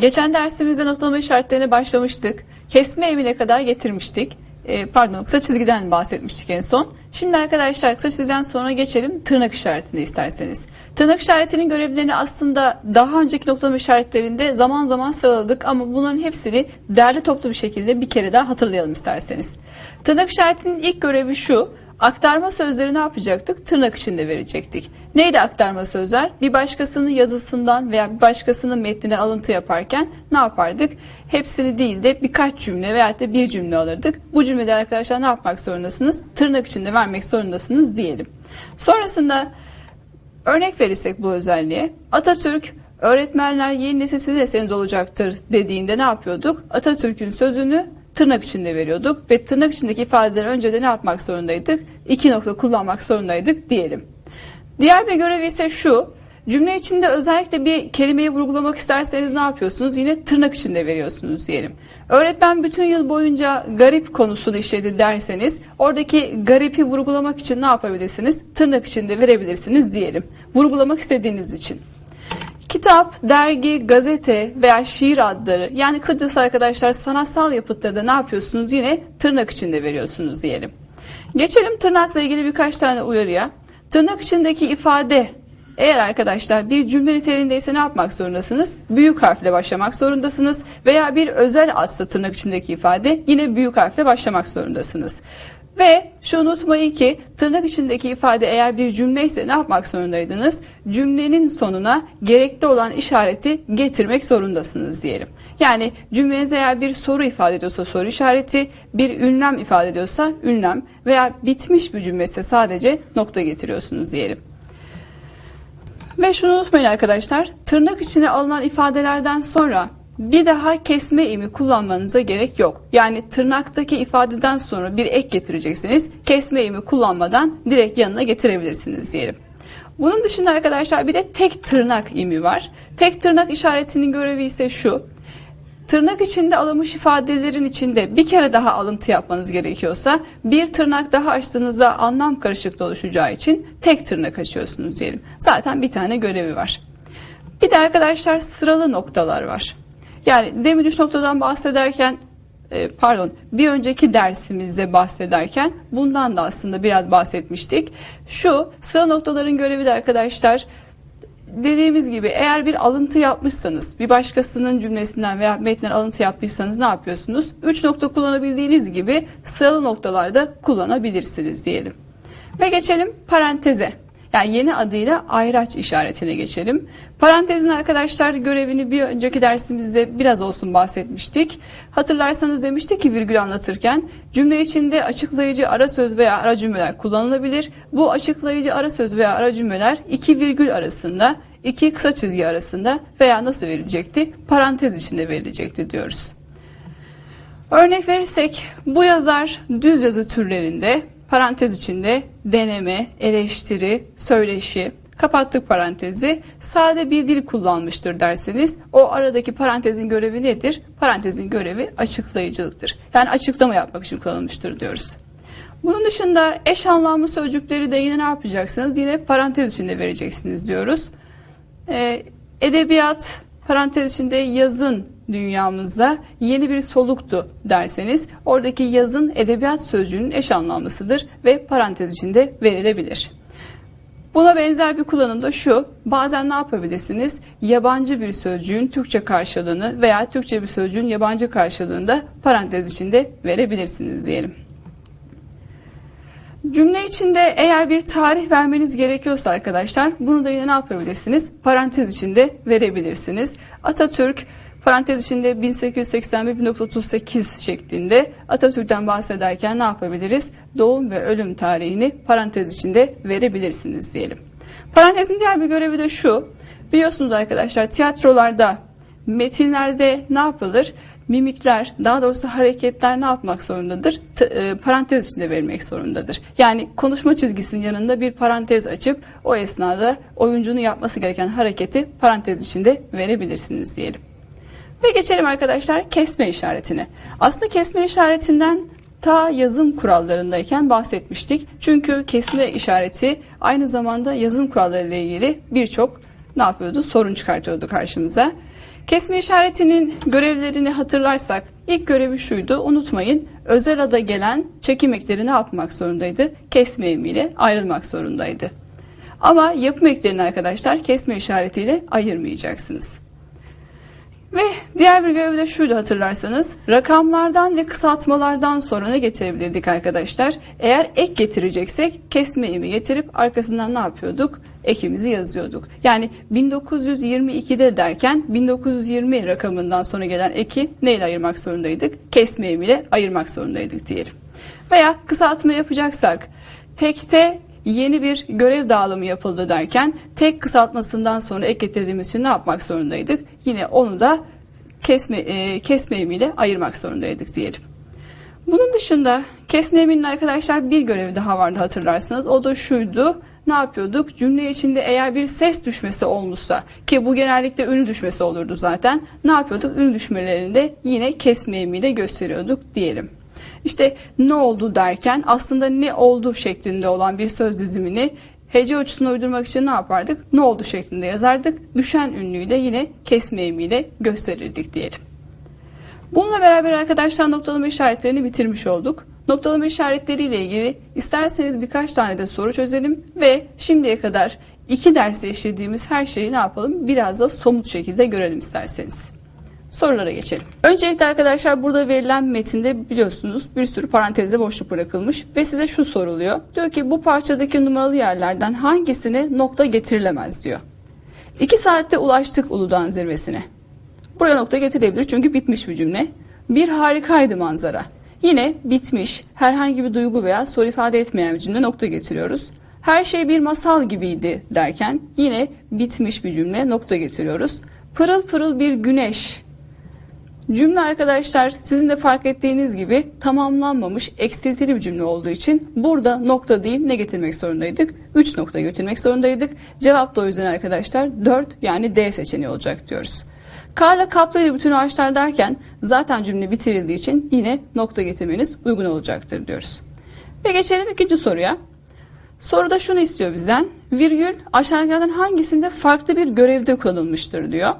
Geçen dersimizde noktalama işaretlerine başlamıştık. Kesme evine kadar getirmiştik. Ee, pardon kısa çizgiden bahsetmiştik en son. Şimdi arkadaşlar kısa çizgiden sonra geçelim tırnak işaretine isterseniz. Tırnak işaretinin görevlerini aslında daha önceki noktalama işaretlerinde zaman zaman sıraladık ama bunların hepsini derli toplu bir şekilde bir kere daha hatırlayalım isterseniz. Tırnak işaretinin ilk görevi şu. Aktarma sözleri ne yapacaktık? Tırnak içinde verecektik. Neydi aktarma sözler? Bir başkasının yazısından veya bir başkasının metnine alıntı yaparken ne yapardık? Hepsini değil de birkaç cümle veya da bir cümle alırdık. Bu cümleleri arkadaşlar ne yapmak zorundasınız? Tırnak içinde vermek zorundasınız diyelim. Sonrasında örnek verirsek bu özelliğe Atatürk öğretmenler yeni nesil eseniz olacaktır dediğinde ne yapıyorduk? Atatürk'ün sözünü tırnak içinde veriyorduk ve tırnak içindeki ifadeleri önce de ne yapmak zorundaydık? İki nokta kullanmak zorundaydık diyelim. Diğer bir görev ise şu. Cümle içinde özellikle bir kelimeyi vurgulamak isterseniz ne yapıyorsunuz? Yine tırnak içinde veriyorsunuz diyelim. Öğretmen bütün yıl boyunca garip konusunu işledi derseniz oradaki garipi vurgulamak için ne yapabilirsiniz? Tırnak içinde verebilirsiniz diyelim. Vurgulamak istediğiniz için. Kitap, dergi, gazete veya şiir adları yani kısacası arkadaşlar sanatsal yapıtları da ne yapıyorsunuz? Yine tırnak içinde veriyorsunuz diyelim. Geçelim tırnakla ilgili birkaç tane uyarıya. Tırnak içindeki ifade eğer arkadaşlar bir cümle niteliğindeyse ne yapmak zorundasınız? Büyük harfle başlamak zorundasınız. Veya bir özel adsa tırnak içindeki ifade yine büyük harfle başlamak zorundasınız. Ve şu unutmayın ki tırnak içindeki ifade eğer bir cümle ise ne yapmak zorundaydınız? Cümlenin sonuna gerekli olan işareti getirmek zorundasınız diyelim. Yani cümleniz eğer bir soru ifade ediyorsa soru işareti, bir ünlem ifade ediyorsa ünlem veya bitmiş bir cümle ise sadece nokta getiriyorsunuz diyelim. Ve şunu unutmayın arkadaşlar, tırnak içine alınan ifadelerden sonra bir daha kesme imi kullanmanıza gerek yok. Yani tırnaktaki ifadeden sonra bir ek getireceksiniz. Kesme imi kullanmadan direkt yanına getirebilirsiniz diyelim. Bunun dışında arkadaşlar bir de tek tırnak imi var. Tek tırnak işaretinin görevi ise şu. Tırnak içinde alınmış ifadelerin içinde bir kere daha alıntı yapmanız gerekiyorsa bir tırnak daha açtığınızda anlam karışıklığı oluşacağı için tek tırnak açıyorsunuz diyelim. Zaten bir tane görevi var. Bir de arkadaşlar sıralı noktalar var. Yani demin üç noktadan bahsederken e, pardon bir önceki dersimizde bahsederken bundan da aslında biraz bahsetmiştik. Şu sıra noktaların görevi de arkadaşlar dediğimiz gibi eğer bir alıntı yapmışsanız bir başkasının cümlesinden veya metninden alıntı yapmışsanız ne yapıyorsunuz? Üç nokta kullanabildiğiniz gibi sıralı noktalarda kullanabilirsiniz diyelim. Ve geçelim paranteze. Yani yeni adıyla ayraç işaretine geçelim. Parantezin arkadaşlar görevini bir önceki dersimizde biraz olsun bahsetmiştik. Hatırlarsanız demiştik ki virgül anlatırken cümle içinde açıklayıcı ara söz veya ara cümleler kullanılabilir. Bu açıklayıcı ara söz veya ara cümleler iki virgül arasında, iki kısa çizgi arasında veya nasıl verilecekti? Parantez içinde verilecekti diyoruz. Örnek verirsek bu yazar düz yazı türlerinde parantez içinde deneme, eleştiri, söyleşi, kapattık parantezi, sade bir dil kullanmıştır derseniz o aradaki parantezin görevi nedir? Parantezin görevi açıklayıcılıktır. Yani açıklama yapmak için kullanılmıştır diyoruz. Bunun dışında eş anlamlı sözcükleri de yine ne yapacaksınız? Yine parantez içinde vereceksiniz diyoruz. Ee, edebiyat parantez içinde yazın dünyamızda yeni bir soluktu derseniz oradaki yazın edebiyat sözcüğünün eş anlamlısıdır ve parantez içinde verilebilir. Buna benzer bir kullanım da şu. Bazen ne yapabilirsiniz? Yabancı bir sözcüğün Türkçe karşılığını veya Türkçe bir sözcüğün yabancı karşılığını da parantez içinde verebilirsiniz diyelim. Cümle içinde eğer bir tarih vermeniz gerekiyorsa arkadaşlar bunu da yine ne yapabilirsiniz? Parantez içinde verebilirsiniz. Atatürk parantez içinde 1881-1938 şeklinde Atatürk'ten bahsederken ne yapabiliriz? Doğum ve ölüm tarihini parantez içinde verebilirsiniz diyelim. Parantezin diğer bir görevi de şu. Biliyorsunuz arkadaşlar tiyatrolarda, metinlerde ne yapılır? mimikler, daha doğrusu hareketler ne yapmak zorundadır? T e, parantez içinde verilmek zorundadır. Yani konuşma çizgisinin yanında bir parantez açıp o esnada oyuncunun yapması gereken hareketi parantez içinde verebilirsiniz diyelim. Ve geçelim arkadaşlar kesme işaretine. Aslında kesme işaretinden ta yazım kurallarındayken bahsetmiştik. Çünkü kesme işareti aynı zamanda yazım kuralları ile ilgili birçok ne yapıyordu? Sorun çıkartıyordu karşımıza. Kesme işaretinin görevlerini hatırlarsak ilk görevi şuydu unutmayın özel ada gelen çekim ekleri ne yapmak zorundaydı? Kesme emiyle ayrılmak zorundaydı. Ama yapım eklerini arkadaşlar kesme işaretiyle ayırmayacaksınız. Ve diğer bir görev de şuydu hatırlarsanız rakamlardan ve kısaltmalardan sonra ne getirebilirdik arkadaşlar? Eğer ek getireceksek kesme emi getirip arkasından ne yapıyorduk? Ekimizi yazıyorduk. Yani 1922'de derken 1920 rakamından sonra gelen eki neyle ayırmak zorundaydık? Kesme emiyle ayırmak zorundaydık diyelim. Veya kısaltma yapacaksak tekte yeni bir görev dağılımı yapıldı derken tek kısaltmasından sonra ek getirdiğimiz için ne yapmak zorundaydık? Yine onu da kesme, e, kesme emiyle ayırmak zorundaydık diyelim. Bunun dışında kesme eminin arkadaşlar bir görevi daha vardı hatırlarsınız. O da şuydu. Ne yapıyorduk? Cümle içinde eğer bir ses düşmesi olmuşsa ki bu genellikle ünlü düşmesi olurdu zaten. Ne yapıyorduk? Ünlü düşmelerini de yine kesme emiyle gösteriyorduk diyelim. İşte ne oldu derken aslında ne oldu şeklinde olan bir söz dizimini hece ölçüsüne uydurmak için ne yapardık? Ne oldu şeklinde yazardık. Düşen ünlüyü de yine kesme emiyle gösterirdik diyelim. Bununla beraber arkadaşlar noktalama işaretlerini bitirmiş olduk. Noktalama işaretleriyle ilgili isterseniz birkaç tane de soru çözelim ve şimdiye kadar iki derste işlediğimiz her şeyi ne yapalım biraz da somut şekilde görelim isterseniz. Sorulara geçelim. Öncelikle arkadaşlar burada verilen metinde biliyorsunuz bir sürü parantezde boşluk bırakılmış ve size şu soruluyor. Diyor ki bu parçadaki numaralı yerlerden hangisine nokta getirilemez diyor. 2 saatte ulaştık Uludağ'ın zirvesine. Buraya nokta getirilebilir çünkü bitmiş bir cümle. Bir harikaydı manzara. Yine bitmiş, herhangi bir duygu veya soru ifade etmeyen bir cümle nokta getiriyoruz. Her şey bir masal gibiydi derken yine bitmiş bir cümle nokta getiriyoruz. Pırıl pırıl bir güneş Cümle arkadaşlar sizin de fark ettiğiniz gibi tamamlanmamış eksiltili bir cümle olduğu için burada nokta değil ne getirmek zorundaydık? 3 nokta getirmek zorundaydık. Cevap da o yüzden arkadaşlar 4 yani D seçeneği olacak diyoruz. Karla kaplıydı bütün ağaçlar derken zaten cümle bitirildiği için yine nokta getirmeniz uygun olacaktır diyoruz. Ve geçelim ikinci soruya. Soruda şunu istiyor bizden. Virgül aşağıdakilerden hangisinde farklı bir görevde kullanılmıştır diyor.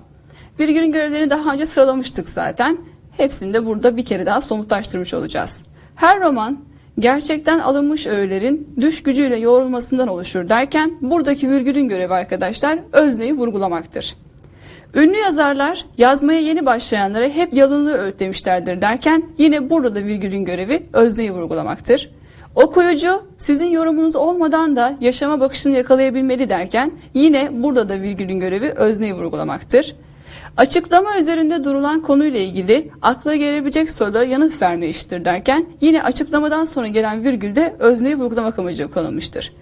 Virgülün görevlerini daha önce sıralamıştık zaten. Hepsini de burada bir kere daha somutlaştırmış olacağız. Her roman gerçekten alınmış öğelerin düş gücüyle yoğrulmasından oluşur derken buradaki virgülün görevi arkadaşlar özneyi vurgulamaktır. Ünlü yazarlar yazmaya yeni başlayanlara hep yalınlığı öğütlemişlerdir derken yine burada da virgülün görevi özneyi vurgulamaktır. Okuyucu sizin yorumunuz olmadan da yaşama bakışını yakalayabilmeli derken yine burada da virgülün görevi özneyi vurgulamaktır. Açıklama üzerinde durulan konuyla ilgili akla gelebilecek sorulara yanıt verme işidir derken yine açıklamadan sonra gelen virgülde özneyi vurgulamak amacı kullanılmıştır.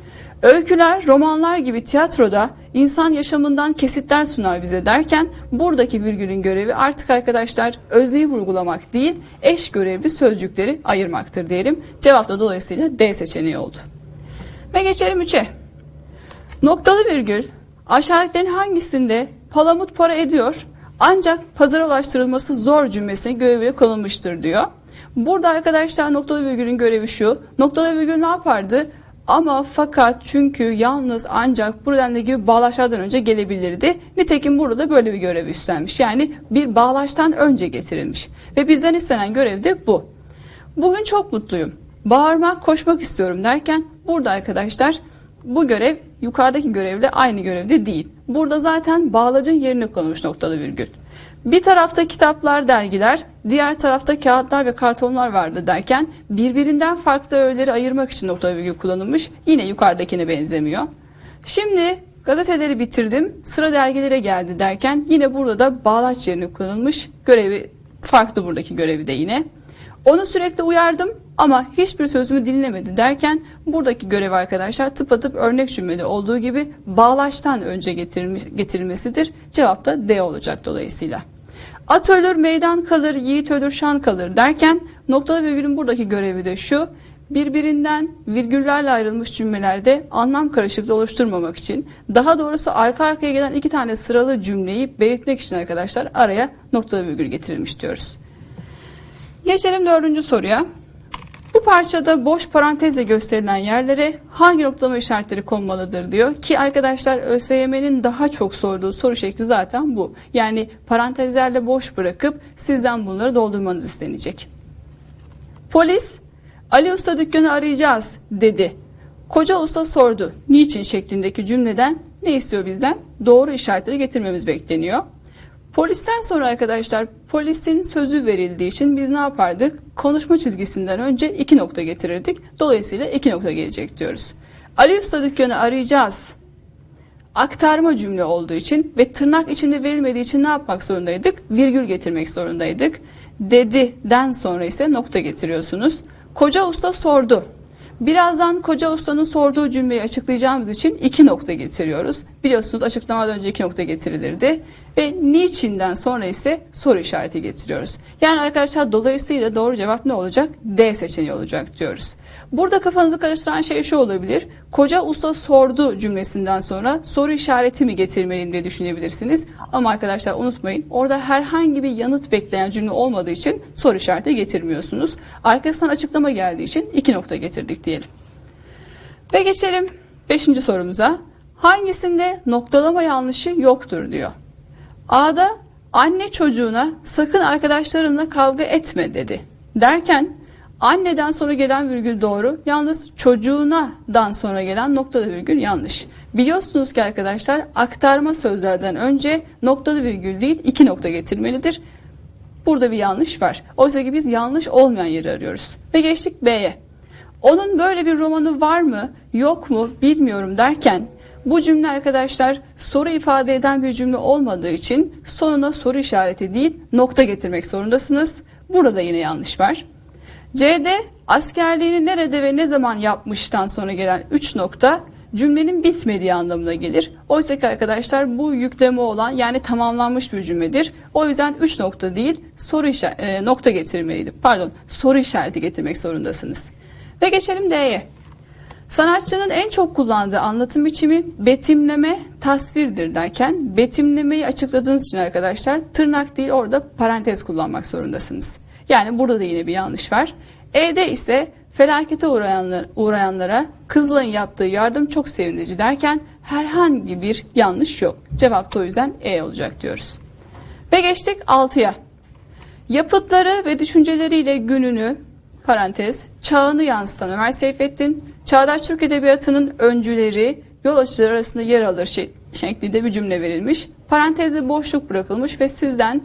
Öyküler, romanlar gibi tiyatroda insan yaşamından kesitler sunar bize derken buradaki virgülün görevi artık arkadaşlar özneyi vurgulamak değil eş görevli sözcükleri ayırmaktır diyelim. Cevap da dolayısıyla D seçeneği oldu. Ve geçelim 3'e. Noktalı virgül aşağıdakilerin hangisinde palamut para ediyor ancak pazara ulaştırılması zor cümlesine göreviyle kullanılmıştır diyor. Burada arkadaşlar noktalı virgülün görevi şu. Noktalı virgül ne yapardı? Ama fakat çünkü yalnız ancak buradan da gibi bağlaçlardan önce gelebilirdi. Nitekim burada da böyle bir görev üstlenmiş. Yani bir bağlaçtan önce getirilmiş. Ve bizden istenen görev de bu. Bugün çok mutluyum. Bağırmak, koşmak istiyorum derken burada arkadaşlar bu görev yukarıdaki görevle aynı görevde değil. Burada zaten bağlacın yerini kullanmış noktalı virgül. Bir tarafta kitaplar, dergiler, diğer tarafta kağıtlar ve kartonlar vardı derken birbirinden farklı öğeleri ayırmak için noktalı virgül kullanılmış. Yine yukarıdakine benzemiyor. Şimdi gazeteleri bitirdim, sıra dergilere geldi derken yine burada da bağlaç yerini kullanılmış. Görevi farklı buradaki görevi de yine. Onu sürekli uyardım ama hiçbir sözümü dinlemedi derken buradaki görev arkadaşlar tıpatıp örnek cümlede olduğu gibi bağlaçtan önce getirilmesidir. Cevap da D olacak dolayısıyla. At ölür meydan kalır, yiğit ölür şan kalır derken noktalı virgülün buradaki görevi de şu. Birbirinden virgüllerle ayrılmış cümlelerde anlam karışıklığı oluşturmamak için daha doğrusu arka arkaya gelen iki tane sıralı cümleyi belirtmek için arkadaşlar araya noktalı virgül getirilmiş diyoruz. Geçelim dördüncü soruya. Bu parçada boş parantezle gösterilen yerlere hangi noktalama işaretleri konmalıdır diyor ki arkadaşlar ÖSYM'nin daha çok sorduğu soru şekli zaten bu. Yani parantezlerle boş bırakıp sizden bunları doldurmanız istenecek. Polis Ali Usta dükkanı arayacağız dedi. Koca usta sordu. Niçin şeklindeki cümleden ne istiyor bizden? Doğru işaretleri getirmemiz bekleniyor. Polisten sonra arkadaşlar polisin sözü verildiği için biz ne yapardık? Konuşma çizgisinden önce iki nokta getirirdik. Dolayısıyla iki nokta gelecek diyoruz. Ali Usta dükkanı arayacağız. Aktarma cümle olduğu için ve tırnak içinde verilmediği için ne yapmak zorundaydık? Virgül getirmek zorundaydık. Dedi'den sonra ise nokta getiriyorsunuz. Koca usta sordu. Birazdan koca ustanın sorduğu cümleyi açıklayacağımız için iki nokta getiriyoruz. Biliyorsunuz açıklamadan önce iki nokta getirilirdi. Ve niçinden sonra ise soru işareti getiriyoruz. Yani arkadaşlar dolayısıyla doğru cevap ne olacak? D seçeneği olacak diyoruz. Burada kafanızı karıştıran şey şu olabilir. Koca usta sordu cümlesinden sonra soru işareti mi getirmeliyim diye düşünebilirsiniz. Ama arkadaşlar unutmayın orada herhangi bir yanıt bekleyen cümle olmadığı için soru işareti getirmiyorsunuz. Arkasından açıklama geldiği için iki nokta getirdik diyelim. Ve geçelim 5. sorumuza. Hangisinde noktalama yanlışı yoktur diyor. A'da anne çocuğuna sakın arkadaşlarınla kavga etme dedi. Derken anneden sonra gelen virgül doğru. Yalnız çocuğunadan sonra gelen noktalı virgül yanlış. Biliyorsunuz ki arkadaşlar aktarma sözlerden önce noktalı virgül değil iki nokta getirmelidir. Burada bir yanlış var. Oysa ki biz yanlış olmayan yeri arıyoruz. Ve geçtik B'ye. Onun böyle bir romanı var mı yok mu bilmiyorum derken bu cümle arkadaşlar soru ifade eden bir cümle olmadığı için sonuna soru işareti değil nokta getirmek zorundasınız. Burada yine yanlış var. C'de askerliğini nerede ve ne zaman yapmıştan sonra gelen 3 nokta cümlenin bitmediği anlamına gelir. Oysa ki arkadaşlar bu yükleme olan yani tamamlanmış bir cümledir. O yüzden 3 nokta değil soru işareti, e, nokta getirmeliydi. Pardon soru işareti getirmek zorundasınız. Ve geçelim D'ye. Sanatçının en çok kullandığı anlatım biçimi betimleme, tasvirdir derken betimlemeyi açıkladığınız için arkadaşlar tırnak değil orada parantez kullanmak zorundasınız. Yani burada da yine bir yanlış var. E'de ise felakete uğrayanlar, uğrayanlara Kızılay'ın yaptığı yardım çok sevindirici derken herhangi bir yanlış yok. Cevap da o yüzden E olacak diyoruz. Ve geçtik 6'ya. Yapıtları ve düşünceleriyle gününü parantez çağını yansıtan Ömer Seyfettin, Çağdaş Türk Edebiyatı'nın öncüleri yol açıcıları arasında yer alır şeklinde bir cümle verilmiş. Parantezde boşluk bırakılmış ve sizden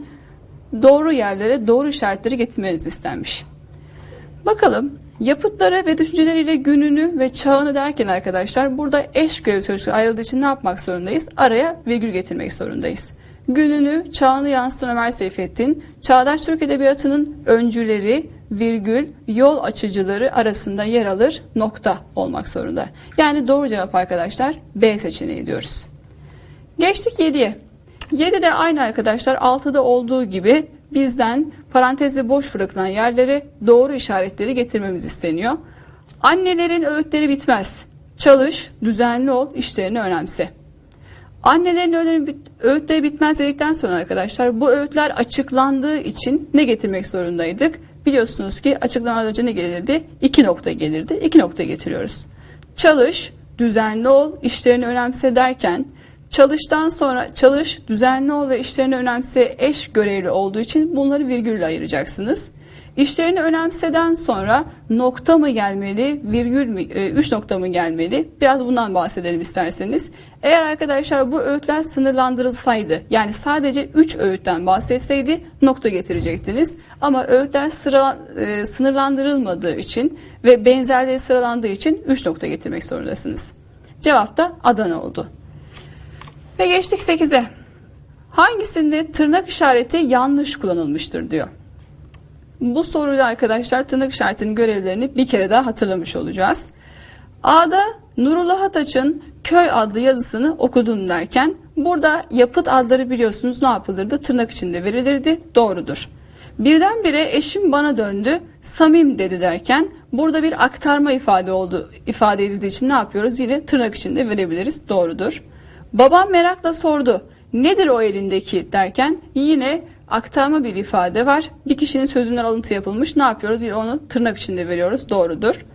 doğru yerlere doğru işaretleri getirmeniz istenmiş. Bakalım yapıtları ve düşünceleriyle gününü ve çağını derken arkadaşlar burada eş görev sözcükleri ayrıldığı için ne yapmak zorundayız? Araya virgül getirmek zorundayız. Gününü, çağını yansıtan Ömer Seyfettin, Çağdaş Türk Edebiyatı'nın öncüleri, virgül, yol açıcıları arasında yer alır nokta olmak zorunda. Yani doğru cevap arkadaşlar B seçeneği diyoruz. Geçtik 7'ye. 7 de aynı arkadaşlar 6'da olduğu gibi bizden parantezde boş bırakılan yerlere doğru işaretleri getirmemiz isteniyor. Annelerin öğütleri bitmez. Çalış, düzenli ol, işlerini önemse. Annelerin öğütleri bitmez dedikten sonra arkadaşlar bu öğütler açıklandığı için ne getirmek zorundaydık? Biliyorsunuz ki açıklamadan önce ne gelirdi? İki nokta gelirdi. İki nokta getiriyoruz. Çalış, düzenli ol, işlerini önemse derken çalıştan sonra çalış, düzenli ol ve işlerini önemse eş görevli olduğu için bunları virgülle ayıracaksınız. İşlerini önemseden sonra nokta mı gelmeli, virgül mü, e, üç nokta mı gelmeli? Biraz bundan bahsedelim isterseniz. Eğer arkadaşlar bu öğütler sınırlandırılsaydı, yani sadece üç öğütten bahsetseydi nokta getirecektiniz. Ama öğütler sıra, e, sınırlandırılmadığı için ve benzerleri sıralandığı için üç nokta getirmek zorundasınız. Cevap da Adana oldu. Ve geçtik 8'e. Hangisinde tırnak işareti yanlış kullanılmıştır diyor. Bu soruyla arkadaşlar tırnak işaretinin görevlerini bir kere daha hatırlamış olacağız. A'da Nurullah Ataç'ın köy adlı yazısını okudum derken burada yapıt adları biliyorsunuz ne yapılırdı? Tırnak içinde verilirdi. Doğrudur. Birdenbire eşim bana döndü, Samim dedi derken burada bir aktarma ifade oldu, ifade edildiği için ne yapıyoruz? Yine tırnak içinde verebiliriz. Doğrudur. Babam merakla sordu. Nedir o elindeki derken yine aktarma bir ifade var. Bir kişinin sözünden alıntı yapılmış. Ne yapıyoruz? Yine onu tırnak içinde veriyoruz. Doğrudur.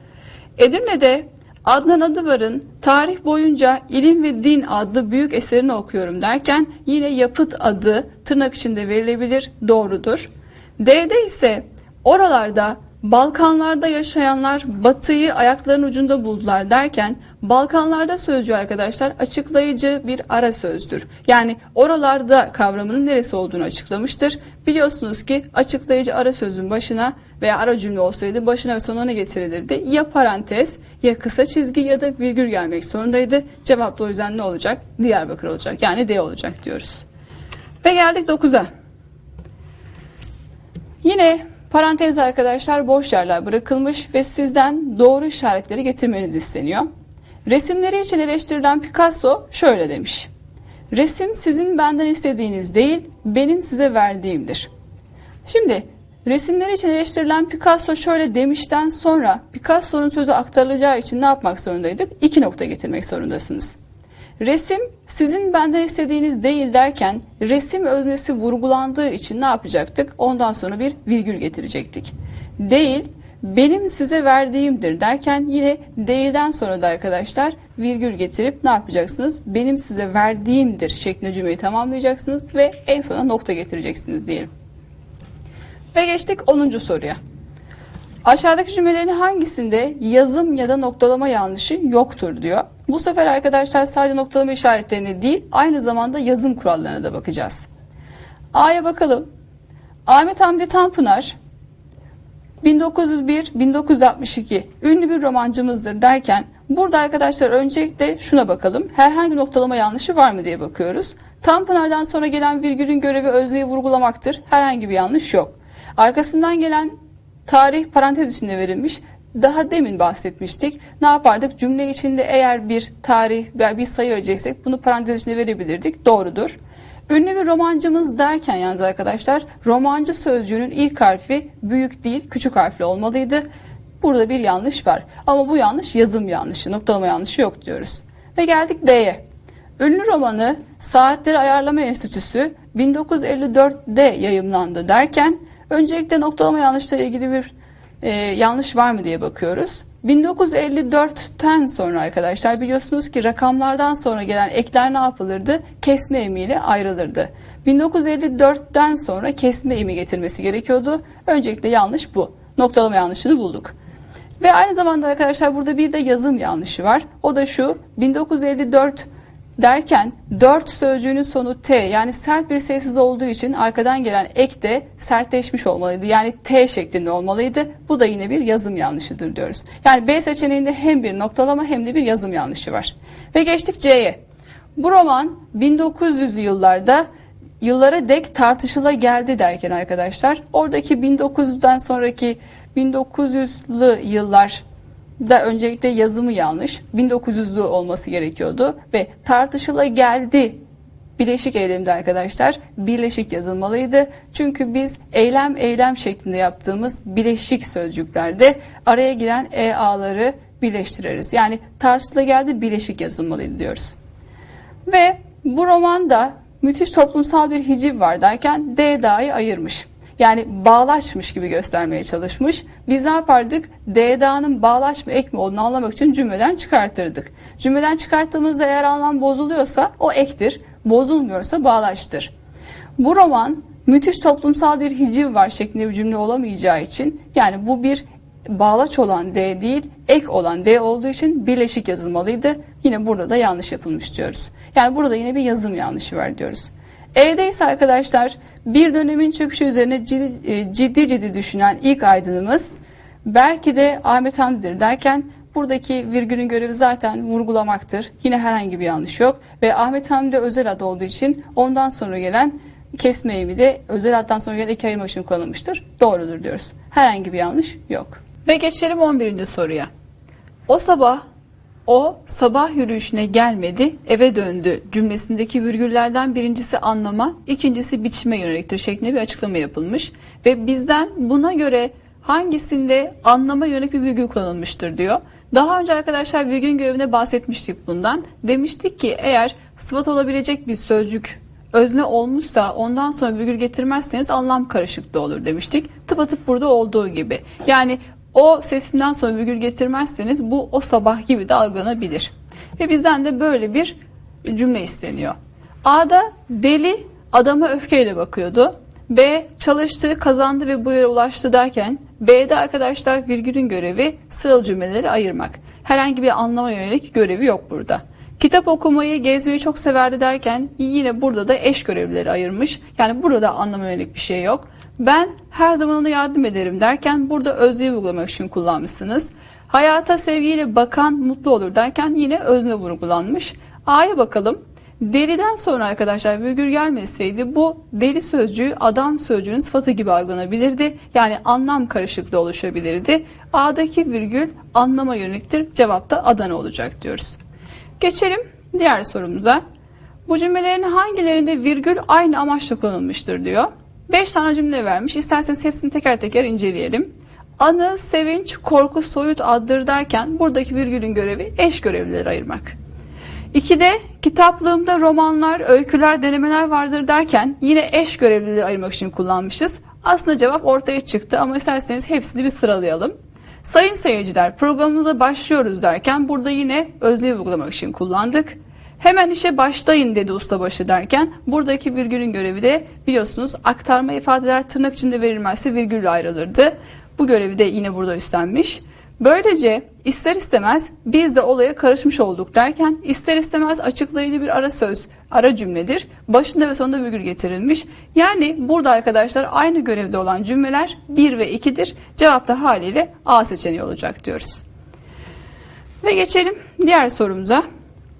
Edirne'de Adnan Adıvar'ın tarih boyunca ilim ve din adlı büyük eserini okuyorum derken yine yapıt adı tırnak içinde verilebilir. Doğrudur. D'de ise oralarda Balkanlarda yaşayanlar batıyı ayaklarının ucunda buldular derken Balkanlarda sözcüğü arkadaşlar açıklayıcı bir ara sözdür. Yani oralarda kavramının neresi olduğunu açıklamıştır. Biliyorsunuz ki açıklayıcı ara sözün başına veya ara cümle olsaydı başına ve sonuna ne getirilirdi? Ya parantez ya kısa çizgi ya da virgül gelmek zorundaydı. Cevap da o yüzden ne olacak? Diyarbakır olacak. Yani D olacak diyoruz. Ve geldik 9'a. Yine parantez arkadaşlar boş yerler bırakılmış ve sizden doğru işaretleri getirmeniz isteniyor. Resimleri için eleştirilen Picasso şöyle demiş. Resim sizin benden istediğiniz değil, benim size verdiğimdir. Şimdi resimleri için eleştirilen Picasso şöyle demişten sonra Picasso'nun sözü aktarılacağı için ne yapmak zorundaydık? İki nokta getirmek zorundasınız. Resim sizin benden istediğiniz değil derken resim öznesi vurgulandığı için ne yapacaktık? Ondan sonra bir virgül getirecektik. Değil benim size verdiğimdir derken yine değilden sonra da arkadaşlar virgül getirip ne yapacaksınız? Benim size verdiğimdir şeklinde cümleyi tamamlayacaksınız ve en sona nokta getireceksiniz diyelim. Ve geçtik 10. soruya. Aşağıdaki cümlelerin hangisinde yazım ya da noktalama yanlışı yoktur diyor. Bu sefer arkadaşlar sadece noktalama işaretlerine değil aynı zamanda yazım kurallarına da bakacağız. A'ya bakalım. Ahmet Hamdi Tanpınar 1901-1962 ünlü bir romancımızdır derken burada arkadaşlar öncelikle şuna bakalım. Herhangi bir noktalama yanlışı var mı diye bakıyoruz. Tanpınar'dan sonra gelen virgülün görevi özneyi vurgulamaktır. Herhangi bir yanlış yok. Arkasından gelen tarih parantez içinde verilmiş. Daha demin bahsetmiştik. Ne yapardık? Cümle içinde eğer bir tarih veya bir sayı vereceksek bunu parantez içinde verebilirdik. Doğrudur. Ünlü bir romancımız derken yalnız arkadaşlar romancı sözcüğünün ilk harfi büyük değil küçük harfli olmalıydı. Burada bir yanlış var. Ama bu yanlış yazım yanlışı, noktalama yanlışı yok diyoruz. Ve geldik B'ye. Ünlü romanı Saatleri Ayarlama Enstitüsü 1954'de yayımlandı derken öncelikle noktalama yanlışları ilgili bir e, yanlış var mı diye bakıyoruz. 1954'ten sonra arkadaşlar biliyorsunuz ki rakamlardan sonra gelen ekler ne yapılırdı? Kesme emiyle ayrılırdı. 1954'ten sonra kesme emi getirmesi gerekiyordu. Öncelikle yanlış bu. Noktalama yanlışını bulduk. Ve aynı zamanda arkadaşlar burada bir de yazım yanlışı var. O da şu 1954 derken 4 sözcüğünün sonu T yani sert bir sessiz olduğu için arkadan gelen ek de sertleşmiş olmalıydı. Yani T şeklinde olmalıydı. Bu da yine bir yazım yanlışıdır diyoruz. Yani B seçeneğinde hem bir noktalama hem de bir yazım yanlışı var. Ve geçtik C'ye. Bu roman 1900 yıllarda yıllara dek tartışıla geldi derken arkadaşlar oradaki 1900'den sonraki 1900'lü yıllar da öncelikle yazımı yanlış. 1900'lü olması gerekiyordu ve tartışıla geldi bileşik eylemde arkadaşlar birleşik yazılmalıydı. Çünkü biz eylem eylem şeklinde yaptığımız bileşik sözcüklerde araya giren EA'ları birleştiririz. Yani tartışıla geldi bileşik yazılmalıydı diyoruz. Ve bu romanda müthiş toplumsal bir hiciv var derken D dahi ayırmış. Yani bağlaçmış gibi göstermeye çalışmış. Biz ne yapardık? D'da'nın bağlaç mı ek mi olduğunu anlamak için cümleden çıkartırdık. Cümleden çıkarttığımızda eğer anlam bozuluyorsa o ektir, bozulmuyorsa bağlaçtır. Bu roman müthiş toplumsal bir hiciv var şeklinde bir cümle olamayacağı için yani bu bir bağlaç olan D değil, ek olan D olduğu için birleşik yazılmalıydı. Yine burada da yanlış yapılmış diyoruz. Yani burada yine bir yazım yanlışı var diyoruz. E'de arkadaşlar bir dönemin çöküşü üzerine ciddi, e, ciddi ciddi düşünen ilk aydınımız belki de Ahmet Hamdi'dir derken buradaki virgülün görevi zaten vurgulamaktır. Yine herhangi bir yanlış yok ve Ahmet Hamdi özel ad olduğu için ondan sonra gelen kesme eğimi de özel addan sonra gelen iki ayırmak için kullanılmıştır. Doğrudur diyoruz. Herhangi bir yanlış yok. Ve geçelim 11. soruya. O sabah o sabah yürüyüşüne gelmedi, eve döndü cümlesindeki virgüllerden birincisi anlama, ikincisi biçime yöneliktir şeklinde bir açıklama yapılmış. Ve bizden buna göre hangisinde anlama yönelik bir virgül kullanılmıştır diyor. Daha önce arkadaşlar virgül görevine bahsetmiştik bundan. Demiştik ki eğer sıfat olabilecek bir sözcük özne olmuşsa ondan sonra virgül getirmezseniz anlam karışıklığı olur demiştik. Tıpatıp burada olduğu gibi. Yani o sesinden sonra virgül getirmezseniz bu o sabah gibi de algılanabilir. Ve bizden de böyle bir cümle isteniyor. A'da deli adama öfkeyle bakıyordu. B çalıştı, kazandı ve bu yere ulaştı derken B'de arkadaşlar virgülün görevi sıralı cümleleri ayırmak. Herhangi bir anlama yönelik görevi yok burada. Kitap okumayı, gezmeyi çok severdi derken yine burada da eş görevlileri ayırmış. Yani burada anlama yönelik bir şey yok. Ben her zaman ona yardım ederim derken burada özneyi vurgulamak için kullanmışsınız. Hayata sevgiyle bakan mutlu olur derken yine özne vurgulanmış. A'ya bakalım. Deliden sonra arkadaşlar virgül gelmeseydi bu deli sözcüğü adam sözcüğünün sıfatı gibi algılanabilirdi. Yani anlam karışıklığı oluşabilirdi. A'daki virgül anlama yöneliktir. Cevapta Adana olacak diyoruz. Geçelim diğer sorumuza. Bu cümlelerin hangilerinde virgül aynı amaçla kullanılmıştır diyor. 5 tane cümle vermiş. İsterseniz hepsini teker teker inceleyelim. Anı, sevinç, korku, soyut addır derken buradaki virgülün görevi eş görevlileri ayırmak. İkide kitaplığımda romanlar, öyküler, denemeler vardır derken yine eş görevlileri ayırmak için kullanmışız. Aslında cevap ortaya çıktı ama isterseniz hepsini bir sıralayalım. Sayın seyirciler programımıza başlıyoruz derken burada yine özneyi vurgulamak için kullandık. Hemen işe başlayın dedi ustabaşı derken buradaki virgülün görevi de biliyorsunuz aktarma ifadeler tırnak içinde verilmezse virgülle ayrılırdı. Bu görevi de yine burada üstlenmiş. Böylece ister istemez biz de olaya karışmış olduk derken ister istemez açıklayıcı bir ara söz, ara cümledir. Başında ve sonunda virgül getirilmiş. Yani burada arkadaşlar aynı görevde olan cümleler 1 ve 2'dir. Cevap da haliyle A seçeneği olacak diyoruz. Ve geçelim diğer sorumuza.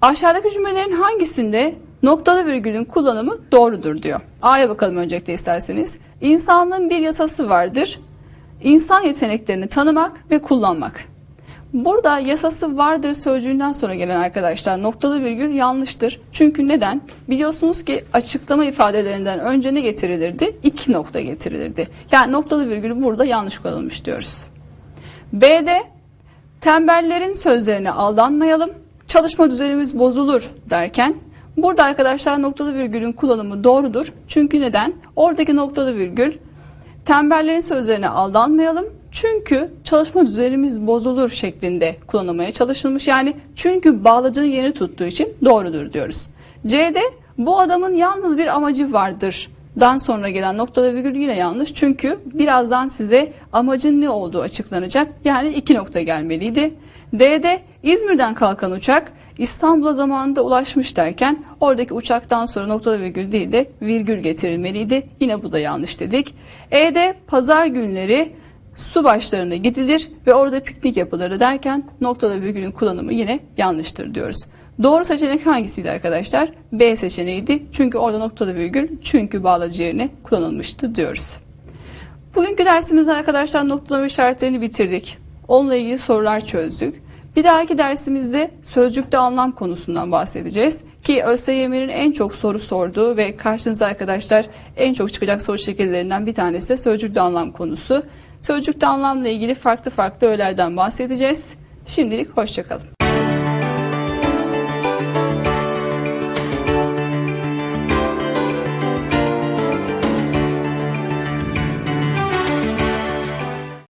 Aşağıdaki cümlelerin hangisinde noktalı virgülün kullanımı doğrudur diyor. A'ya bakalım öncelikle isterseniz. İnsanlığın bir yasası vardır. İnsan yeteneklerini tanımak ve kullanmak. Burada yasası vardır sözcüğünden sonra gelen arkadaşlar noktalı virgül yanlıştır. Çünkü neden? Biliyorsunuz ki açıklama ifadelerinden önce ne getirilirdi? İki nokta getirilirdi. Yani noktalı virgül burada yanlış kullanılmış diyoruz. B'de tembellerin sözlerine aldanmayalım. Çalışma düzenimiz bozulur derken burada arkadaşlar noktalı virgülün kullanımı doğrudur. Çünkü neden? Oradaki noktalı virgül Tembellerin sözlerine aldanmayalım. Çünkü çalışma düzenimiz bozulur şeklinde kullanılmaya çalışılmış. Yani çünkü bağlacının yerini tuttuğu için doğrudur diyoruz. C'de bu adamın yalnız bir amacı vardır. Dan sonra gelen noktada virgül yine yanlış. Çünkü birazdan size amacın ne olduğu açıklanacak. Yani iki nokta gelmeliydi. D'de İzmir'den kalkan uçak İstanbul'a zamanında ulaşmış derken oradaki uçaktan sonra noktalı virgül değil de virgül getirilmeliydi. Yine bu da yanlış dedik. E'de pazar günleri su başlarına gidilir ve orada piknik yapılır derken noktalı virgülün kullanımı yine yanlıştır diyoruz. Doğru seçenek hangisiydi arkadaşlar? B seçeneğiydi. Çünkü orada noktalı virgül çünkü bağlacı yerine kullanılmıştı diyoruz. Bugünkü dersimizde arkadaşlar noktalama işaretlerini bitirdik. Onunla ilgili sorular çözdük. Bir dahaki dersimizde sözcükte anlam konusundan bahsedeceğiz. Ki ÖSYM'nin en çok soru sorduğu ve karşınıza arkadaşlar en çok çıkacak soru şekillerinden bir tanesi de sözcükte anlam konusu. Sözcükte anlamla ilgili farklı farklı öğelerden bahsedeceğiz. Şimdilik hoşçakalın.